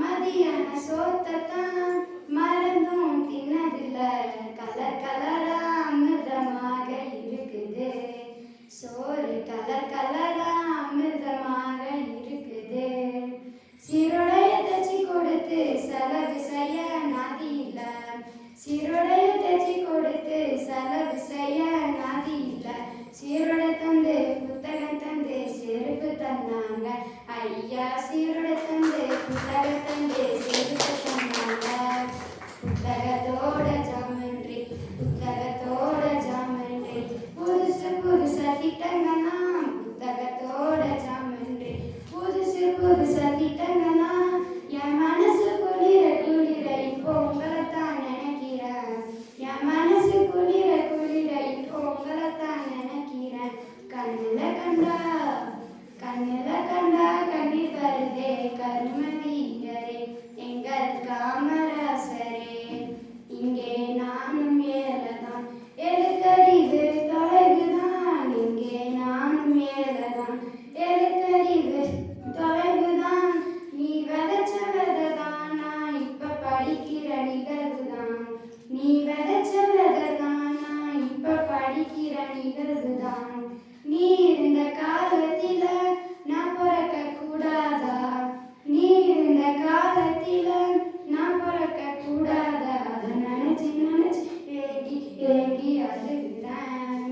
மதியான சோத்தத்தான் மறந்தும் தின்னதில்ல. கலர் கலரா அமிர்தமாக இருக்குது. சோறு கலர் கலரா அமிர்தமாக இருக்குது. சிறுடைய தச்சு கொடுத்து செலவு செய்ய நாதி இல்லை. சிறுடைய தச்சு கொடுத்து செலவு செய்ய படிக்கிறனிருந்துதான் நீ இருந்த காலத்தில நான் பிறக்க கூடாதா நீ இருந்த காலத்தில நான் பிறக்க கூடாதா அதை நினைச்சு நினைச்சு ஏகி ஏகி அழுகிறேன்.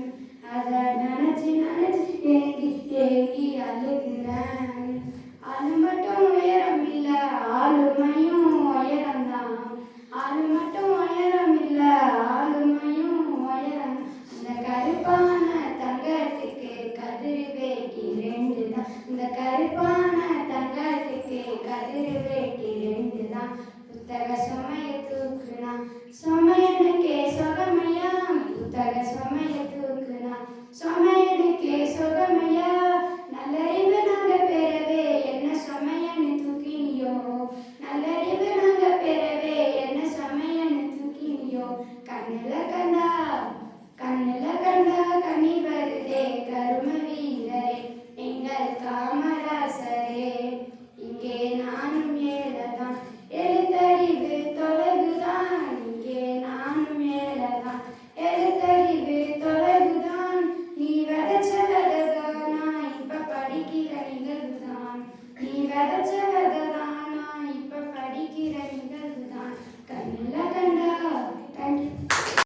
Bye. together, together.